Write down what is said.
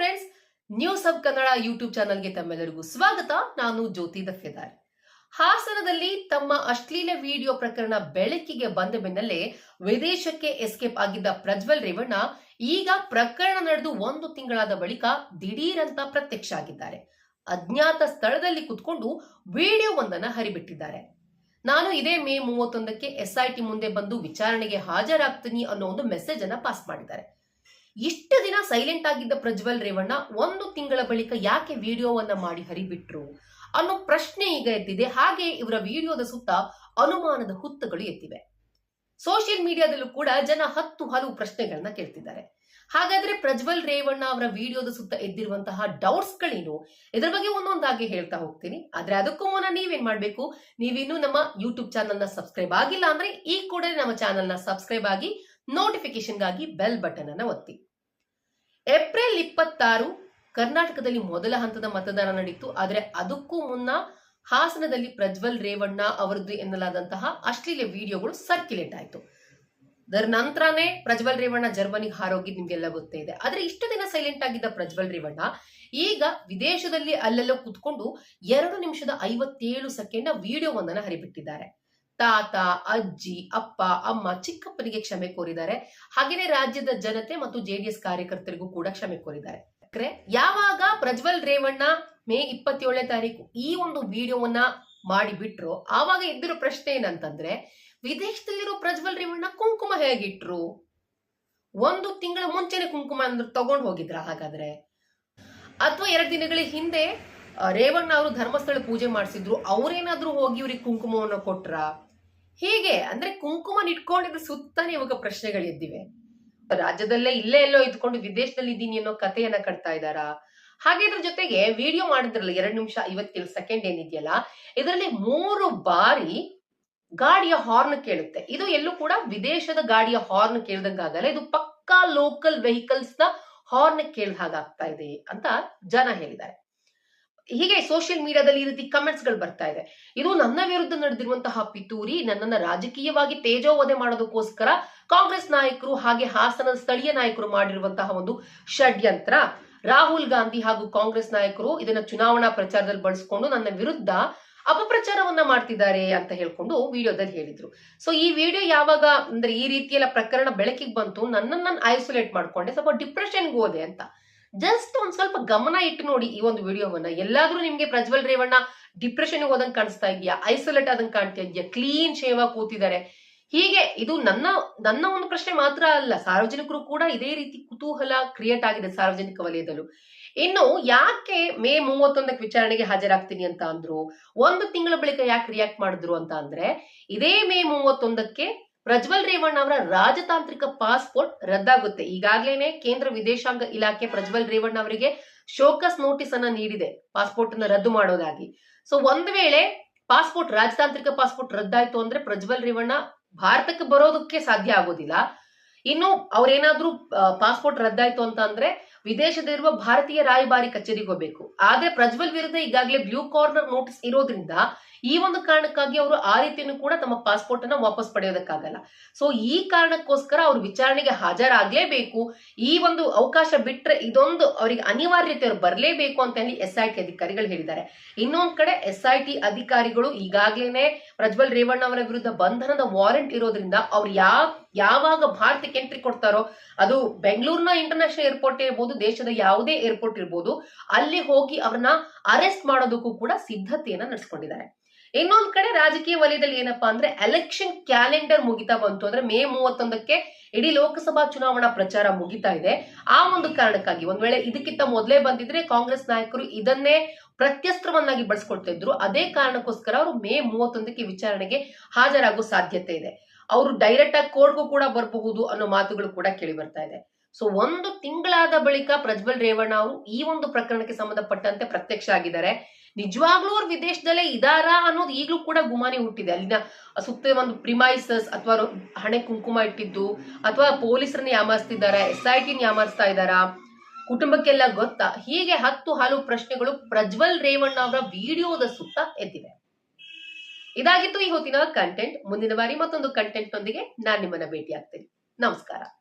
Friends new sub Kannada YouTube ಚಾನಲ್ಗೆ ತಮ್ಮೆಲ್ಲರಿಗೂ ಸ್ವಾಗತ. ನಾನು ಜ್ಯೋತಿ ದಫೇದಾರ್ ಹಾಸನದಲ್ಲಿ ತಮ್ಮ ಅಶ್ಲೀಲ ವಿಡಿಯೋ ಪ್ರಕರಣ ಬೆಳಕಿಗೆ ಬಂದ ಬೆನ್ನಲ್ಲೇ ವಿದೇಶಕ್ಕೆ ಎಸ್ಕೇಪ್ ಆಗಿದ್ದ ಪ್ರಜ್ವಲ್ ರೇವಣ್ಣ ಈಗ ಪ್ರಕರಣ ನಡೆದು ಒಂದು ತಿಂಗಳಾದ ಬಳಿಕ ದಿಢೀರಂತ ಪ್ರತ್ಯಕ್ಷ ಆಗಿದ್ದಾರೆ. ಅಜ್ಞಾತ ಸ್ಥಳದಲ್ಲಿ ಕುತ್ಕೊಂಡು ವಿಡಿಯೋ ಒಂದನ್ನ ಹರಿಬಿಟ್ಟಿದ್ದಾರೆ. ನಾನು ಇದೇ ಮೇ ಮೂವತ್ತೊಂದಕ್ಕೆ ಎಸ್ಐಟಿ ಮುಂದೆ ಬಂದು ವಿಚಾರಣೆಗೆ ಹಾಜರಾಗ್ತೀನಿ ಅನ್ನೋ ಒಂದು ಮೆಸೇಜ್ ಅನ್ನ ಪಾಸ್ ಮಾಡಿದ್ದಾರೆ. ಇಷ್ಟು ದಿನ ಸೈಲೆಂಟ್ ಆಗಿದ್ದ ಪ್ರಜ್ವಲ್ ರೇವಣ್ಣ ಒಂದು ತಿಂಗಳ ಬಳಿಕ ಯಾಕೆ ವಿಡಿಯೋವನ್ನ ಮಾಡಿ ಹರಿಬಿಟ್ರು? ಅನ್ನೋ ಪ್ರಶ್ನೆ ಈಗ ಎದ್ದಿದೆ. ಹಾಗೆ ಇವರ ವಿಡಿಯೋದ ಸುತ್ತ ಅನುಮಾನದ ಹುತ್ತುಗಳು ಎತ್ತಿವೆ ಸೋಷಿಯಲ್ ಮೀಡಿಯಾದಲ್ಲೂ ಕೂಡ ಜನ ಹತ್ತು ಹಲವು ಪ್ರಶ್ನೆಗಳನ್ನ ಕೇಳ್ತಿದ್ದಾರೆ. ಹಾಗಾದ್ರೆ ಪ್ರಜ್ವಲ್ ರೇವಣ್ಣ ಅವರ ವಿಡಿಯೋದ ಸುತ್ತ ಎದ್ದಿರುವಂತಹ ಡೌಟ್ಸ್ ಗಳೇನು ಇದ್ರ ಬಗ್ಗೆ ಒಂದೊಂದಾಗಿ ಹೇಳ್ತಾ ಹೋಗ್ತೀನಿ. ಆದ್ರೆ ಅದಕ್ಕೂ ಮುನ್ನ ನೀವೇನ್ ಮಾಡ್ಬೇಕು? ನೀವಿನ್ನು ನಮ್ಮ ಯೂಟ್ಯೂಬ್ ಚಾನಲ್ನ ಸಬ್ಸ್ಕ್ರೈಬ್ ಆಗಿಲ್ಲ ಅಂದ್ರೆ ಈ ಕೂಡಲೇ ನಮ್ಮ ಚಾನಲ್ನ ಸಬ್ಸ್ಕ್ರೈಬ್ ಆಗಿ ನೋಟಿಫಿಕೇಶನ್ಗಾಗಿ ಬೆಲ್ ಬಟನ್ ಅನ್ನ ಒತ್ತಿ. ಏಪ್ರಿಲ್ ಇಪ್ಪತ್ತಾರು ಕರ್ನಾಟಕದಲ್ಲಿ ಮೊದಲ ಹಂತದ ಮತದಾನ ನಡೀತು. ಆದರೆ ಅದಕ್ಕೂ ಮುನ್ನ ಹಾಸನದಲ್ಲಿ ಪ್ರಜ್ವಲ್ ರೇವಣ್ಣ ಅವರದ್ದು ಎನ್ನಲಾದಂತಹ ಅಶ್ಲೀಲ ವಿಡಿಯೋಗಳು ಸರ್ಕ್ಯುಲೇಟ್ ಆಯಿತು. ಅದರ ನಂತರನೇ ಪ್ರಜ್ವಲ್ ರೇವಣ್ಣ ಜರ್ಮನಿಗೆ ಹಾರೋಗಿದ್ದು ನಿಮ್ಗೆಲ್ಲ ಗೊತ್ತೇ ಇದೆ. ಆದ್ರೆ ಇಷ್ಟು ದಿನ ಸೈಲೆಂಟ್ ಆಗಿದ್ದ ಪ್ರಜ್ವಲ್ ರೇವಣ್ಣ ಈಗ ವಿದೇಶದಲ್ಲಿ ಅಲ್ಲೆಲ್ಲೋ ಕುತ್ಕೊಂಡು ಎರಡು ನಿಮಿಷದ ಐವತ್ತೇಳು ಸೆಕೆಂಡ್ ಒಂದನ್ನು ಹರಿಬಿಟ್ಟಿದ್ದಾರೆ. ತಾತ, ಅಜ್ಜಿ, ಅಪ್ಪ, ಅಮ್ಮ ಚಿಕ್ಕಪ್ಪನಿಗೆ ಕ್ಷಮೆ ಕೋರಿದ್ದಾರೆ. ಹಾಗೇನೆ ರಾಜ್ಯದ ಜನತೆ ಮತ್ತು ಜೆಡಿಎಸ್ ಕಾರ್ಯಕರ್ತರಿಗೂ ಕೂಡ ಕ್ಷಮೆ ಕೋರಿದ್ದಾರೆ. ಯಾವಾಗ ಪ್ರಜ್ವಲ್ ರೇವಣ್ಣ ಮೇ ಇಪ್ಪತ್ತೇಳನೇ ತಾರೀಕು ಈ ಒಂದು ವಿಡಿಯೋವನ್ನ ಮಾಡಿ ಬಿಟ್ರು ಆವಾಗ ಇದ್ದಿರೋ ಪ್ರಶ್ನೆ ಏನಂತಂದ್ರೆ, ವಿದೇಶದಲ್ಲಿರೋ ಪ್ರಜ್ವಲ್ ರೇವಣ್ಣ ಕುಂಕುಮ ಹೇಗಿಟ್ರು? ಒಂದು ತಿಂಗಳ ಮುಂಚೆನೆ ಕುಂಕುಮ ಅಂದ್ರೆ ತಗೊಂಡು ಹೋಗಿದ್ರ ಹಾಗಾದ್ರೆ? ಅಥವಾ ಎರಡು ದಿನಗಳ ಹಿಂದೆ ರೇವಣ್ಣ ಅವರು ಧರ್ಮಸ್ಥಳ ಪೂಜೆ ಮಾಡಿಸಿದ್ರು, ಅವ್ರೇನಾದ್ರೂ ಹೋಗಿ ಇವ್ರಿಗೆ ಕುಂಕುಮವನ್ನು ಕೊಟ್ರ? ಹೀಗೆ ಅಂದ್ರೆ ಕುಂಕುಮ ಇಟ್ಕೊಂಡಿದ್ದ ಸುತ್ತಾನೆ ಇವಾಗ ಪ್ರಶ್ನೆಗಳು ಎದ್ದಿವೆ. ರಾಜ್ಯದಲ್ಲೇ ಇಲ್ಲೇ ಎಲ್ಲೋ ಇದ್ಕೊಂಡು ವಿದೇಶದಲ್ಲಿ ಇದ್ದೀನಿ ಅನ್ನೋ ಕಥೆಯನ್ನ ಕಟ್ತಾ ಇದ್ದಾರಾ? ಹಾಗೆ ಇದ್ರ ಜೊತೆಗೆ ವಿಡಿಯೋ ಮಾಡಿದ್ರಲ್ಲ, ಎರಡು ನಿಮಿಷ ಐವತ್ತೇಳು ಸೆಕೆಂಡ್ ಏನಿದೆಯಲ್ಲ, ಇದರಲ್ಲಿ ಮೂರು ಬಾರಿ ಗಾಡಿಯ ಹಾರ್ನ್ ಕೇಳುತ್ತೆ. ಇದು ಎಲ್ಲೂ ಕೂಡ ವಿದೇಶದ ಗಾಡಿಯ ಹಾರ್ನ್ ಕೇಳ್ದಂಗಾಗಲ್ಲ, ಇದು ಪಕ್ಕಾ ಲೋಕಲ್ ವೆಹಿಕಲ್ಸ್ನ ಹಾರ್ನ್ ಕೇಳ್ದ ಹಾಗಾಗ್ತಾ ಇದೆ ಅಂತ ಜನ ಹೇಳಿದ್ದಾರೆ. ಹೀಗೆ ಸೋಷಿಯಲ್ ಮೀಡಿಯಾದಲ್ಲಿ ಈ ರೀತಿ ಕಮೆಂಟ್ಸ್ಗಳು ಬರ್ತಾ ಇದೆ. ಇದು ನನ್ನ ವಿರುದ್ಧ ನಡೆದಿರುವಂತಹ ಪಿತೂರಿ, ನನ್ನನ್ನ ರಾಜಕೀಯವಾಗಿ ತೇಜೋವಧೆ ಮಾಡೋದಕ್ಕೋಸ್ಕರ ಕಾಂಗ್ರೆಸ್ ನಾಯಕರು ಹಾಗೆ ಹಾಸನದ ಸ್ಥಳೀಯ ನಾಯಕರು ಮಾಡಿರುವಂತಹ ಒಂದು ಷಡ್ಯಂತ್ರ. ರಾಹುಲ್ ಗಾಂಧಿ ಹಾಗೂ ಕಾಂಗ್ರೆಸ್ ನಾಯಕರು ಇದನ್ನ ಚುನಾವಣಾ ಪ್ರಚಾರದಲ್ಲಿ ಬಳಸಿಕೊಂಡು ನನ್ನ ವಿರುದ್ಧ ಅಪಪ್ರಚಾರವನ್ನ ಮಾಡ್ತಿದ್ದಾರೆ ಅಂತ ಹೇಳ್ಕೊಂಡು ವಿಡಿಯೋದಲ್ಲಿ ಹೇಳಿದ್ರು. ಸೊ ಈ ವಿಡಿಯೋ ಯಾವಾಗ ಅಂದ್ರೆ ಈ ರೀತಿಯೆಲ್ಲ ಪ್ರಕರಣ ಬೆಳಕಿಗೆ ಬಂತು, ನನ್ನನ್ನು ನಾನು ಐಸೋಲೇಟ್ ಮಾಡ್ಕೊಂಡೆ, ಸ್ವಲ್ಪ ಡಿಪ್ರೆಷನ್ಗೆ ಹೋದೆ ಅಂತ. ಜಸ್ಟ್ ಒಂದ್ ಸ್ವಲ್ಪ ಗಮನ ಇಟ್ಟು ನೋಡಿ ಈ ಒಂದು ವಿಡಿಯೋವನ್ನ. ಎಲ್ಲಾದ್ರೂ ನಿಮ್ಗೆ ಪ್ರಜ್ವಲ್ ರೇವಣ್ಣ ಡಿಪ್ರೆಷನ್ ಹೋದಂಗೆ ಕಾಣಿಸ್ತಾ ಇದೆಯಾ? ಐಸೋಲೇಟ್ ಆದಂಗ್ ಕಾಣ್ತಾ ಇದೆಯಾ? ಕ್ಲೀನ್ ಶೇವ್ ಕೂತಿದ್ದಾರೆ ಹೀಗೆ ಇದು ನನ್ನ ನನ್ನ ಒಂದು ಪ್ರಶ್ನೆ ಮಾತ್ರ ಅಲ್ಲ. ಸಾರ್ವಜನಿಕರು ಕೂಡ ಇದೇ ರೀತಿ ಕುತೂಹಲ ಕ್ರಿಯೇಟ್ ಆಗಿದೆ ಸಾರ್ವಜನಿಕ ವಲಯದಲ್ಲೂ. ಇನ್ನು ಯಾಕೆ ಮೇ ಮೂವತ್ತೊಂದಕ್ಕೆ ವಿಚಾರಣೆಗೆ ಹಾಜರಾಗ್ತೀನಿ ಅಂತ ಅಂದ್ರು? ಒಂದು ತಿಂಗಳ ಬಳಿಕ ಯಾಕೆ ರಿಯಾಕ್ಟ್ ಮಾಡಿದ್ರು ಅಂತ ಅಂದ್ರೆ, ಇದೇ ಮೇ ಮೂವತ್ತೊಂದಕ್ಕೆ ಪ್ರಜ್ವಲ್ ರೇವಣ್ಣ ಅವರ ರಾಜತಾಂತ್ರಿಕ ಪಾಸ್ಪೋರ್ಟ್ ರದ್ದಾಗುತ್ತೆ. ಈಗಾಗಲೇನೆ ಕೇಂದ್ರ ವಿದೇಶಾಂಗ ಇಲಾಖೆ ಪ್ರಜ್ವಲ್ ರೇವಣ್ಣ ಅವರಿಗೆ ಶೋಕಸ್ ನೋಟಿಸ್ ಅನ್ನ ನೀಡಿದೆ ಪಾಸ್ಪೋರ್ಟ್ ಅನ್ನ ರದ್ದು ಮಾಡೋದಾಗಿ. ಸೊ ಒಂದ್ ವೇಳೆ ಪಾಸ್ಪೋರ್ಟ್, ರಾಜತಾಂತ್ರಿಕ ಪಾಸ್ಪೋರ್ಟ್ ರದ್ದಾಯ್ತು ಅಂದ್ರೆ ಪ್ರಜ್ವಲ್ ರೇವಣ್ಣ ಭಾರತಕ್ಕೆ ಬರೋದಕ್ಕೆ ಸಾಧ್ಯ ಆಗೋದಿಲ್ಲ. ಇನ್ನು ಅವ್ರೇನಾದ್ರೂ ಪಾಸ್ಪೋರ್ಟ್ ರದ್ದಾಯ್ತು ಅಂತ ಅಂದ್ರೆ ವಿದೇಶದಲ್ಲಿರುವ ಭಾರತೀಯ ರಾಯಭಾರಿ ಕಚೇರಿಗೆ ಹೋಗ್ಬೇಕು. ಆದ್ರೆ ಪ್ರಜ್ವಲ್ ವಿರುದ್ಧ ಈಗಾಗಲೇ ಬ್ಲೂ ಕಾರ್ನರ್ ನೋಟಿಸ್ ಇರೋದ್ರಿಂದ ಈ ಒಂದು ಕಾರಣಕ್ಕಾಗಿ ಅವರು ಆ ರೀತಿಯನ್ನು ಕೂಡ ತಮ್ಮ ಪಾಸ್ಪೋರ್ಟ್ ಅನ್ನ ವಾಪಸ್ ಪಡೆಯೋದಕ್ಕಾಗಲ್ಲ. ಸೊ ಈ ಕಾರಣಕ್ಕೋಸ್ಕರ ಅವರು ವಿಚಾರಣೆಗೆ ಹಾಜರಾಗಲೇಬೇಕು. ಈ ಒಂದು ಅವಕಾಶ ಬಿಟ್ರೆ ಇದೊಂದು ಅವರಿಗೆ ಅನಿವಾರ್ಯತೆ ಅವರು ಬರಲೇಬೇಕು ಅಂತ ಹೇಳಿ ಎಸ್ ಐ ಟಿ ಅಧಿಕಾರಿಗಳು ಹೇಳಿದ್ದಾರೆ. ಇನ್ನೊಂದ್ ಕಡೆ ಎಸ್ ಐ ಟಿ ಅಧಿಕಾರಿಗಳು ಈಗಾಗ್ಲೇನೆ ಪ್ರಜ್ವಲ್ ರೇವಣ್ಣ ಅವರ ವಿರುದ್ಧ ಬಂಧನದ ವಾರೆಂಟ್ ಇರೋದ್ರಿಂದ ಅವ್ರು ಯಾವ, ಯಾವಾಗ ಭಾರತಕ್ಕೆ ಎಂಟ್ರಿ ಕೊಡ್ತಾರೋ, ಅದು ಬೆಂಗಳೂರಿನ ಇಂಟರ್ನ್ಯಾಷನಲ್ ಏರ್ಪೋರ್ಟ್ ಇರ್ಬೋದು, ದೇಶದ ಯಾವುದೇ ಏರ್ಪೋರ್ಟ್ ಇರ್ಬೋದು, ಅಲ್ಲಿ ಹೋಗಿ ಅವ್ರನ್ನ ಅರೆಸ್ಟ್ ಮಾಡೋದಕ್ಕೂ ಕೂಡ ಸಿದ್ಧತೆಯನ್ನ ನಡೆಸ್ಕೊಂಡಿದ್ದಾರೆ. ಇನ್ನೊಂದ್ ಕಡೆ ರಾಜಕೀಯ ವಲಯದಲ್ಲಿ ಏನಪ್ಪಾ ಅಂದ್ರೆ ಎಲೆಕ್ಷನ್ ಕ್ಯಾಲೆಂಡರ್ ಮುಗಿತಾ ಬಂತು. ಅಂದ್ರೆ ಮೇ ಮೂವತ್ತೊಂದಕ್ಕೆ ಇಡೀ ಲೋಕಸಭಾ ಚುನಾವಣಾ ಪ್ರಚಾರ ಮುಗಿತಾ ಇದೆ. ಆ ಒಂದು ಕಾರಣಕ್ಕಾಗಿ ಒಂದ್ ವೇಳೆ ಇದಕ್ಕಿಂತ ಮೊದಲೇ ಬಂದಿದ್ರೆ ಕಾಂಗ್ರೆಸ್ ನಾಯಕರು ಇದನ್ನೇ ಪ್ರತ್ಯಸ್ತ್ರವನ್ನಾಗಿ ಬಳಸ್ಕೊಳ್ತಾ ಇದ್ರು. ಅದೇ ಕಾರಣಕ್ಕೋಸ್ಕರ ಅವರು ಮೇ ಮೂವತ್ತೊಂದಕ್ಕೆ ವಿಚಾರಣೆಗೆ ಹಾಜರಾಗೋ ಸಾಧ್ಯತೆ ಇದೆ. ಅವರು ಡೈರೆಕ್ಟ್ ಆಗಿ ಕೋರ್ಟ್ಗೂ ಕೂಡ ಬರಬಹುದು ಅನ್ನೋ ಮಾತುಗಳು ಕೂಡ ಕೇಳಿ ಬರ್ತಾ ಇದೆ. ಸೊ ಒಂದು ತಿಂಗಳಾದ ಬಳಿಕ ಪ್ರಜ್ವಲ್ ರೇವಣ್ಣ ಅವರು ಈ ಒಂದು ಪ್ರಕರಣಕ್ಕೆ ಸಂಬಂಧಪಟ್ಟಂತೆ ಪ್ರತ್ಯಕ್ಷ ಆಗಿದ್ದಾರೆ. ನಿಜವಾಗ್ಲೂ ಅವ್ರು ವಿದೇಶದಲ್ಲೇ ಇದಾರ ಅನ್ನೋದು ಈಗಲೂ ಕೂಡ ಗುಮಾನಿ ಹುಟ್ಟಿದೆ. ಅಲ್ಲಿನ ಸುತ್ತ ಒಂದು ಪ್ರಿಮೈಸಸ್ ಅಥವಾ ಹಣೆ ಕುಂಕುಮ ಇಟ್ಟಿದ್ದು, ಅಥವಾ ಪೊಲೀಸರನ್ನ ಯಾಮಾರಿಸ್ತಿದ್ದಾರೆ, ಎಸ್ ಐ ಟಿನ ಯಾಮಾರಿಸ್ತಾ ಇದ್ದಾರಾ? ಕುಟುಂಬಕ್ಕೆಲ್ಲ ಗೊತ್ತಾ? ಹೀಗೆ ಹತ್ತು ಹಲವು ಪ್ರಶ್ನೆಗಳು ಪ್ರಜ್ವಲ್ ರೇವಣ್ಣ ಅವರ ವಿಡಿಯೋದ ಸುತ್ತ ಎದ್ದಿವೆ. ಇದಾಗಿತ್ತು ಈ ಹೊತ್ತಿನ ಕಂಟೆಂಟ್ ಮುಂದಿನ ಬಾರಿ ಮತ್ತೊಂದು ಕಂಟೆಂಟ್ ನೊಂದಿಗೆ ನಾನ್ ನಿಮ್ಮನ್ನ ಭೇಟಿ ನಮಸ್ಕಾರ.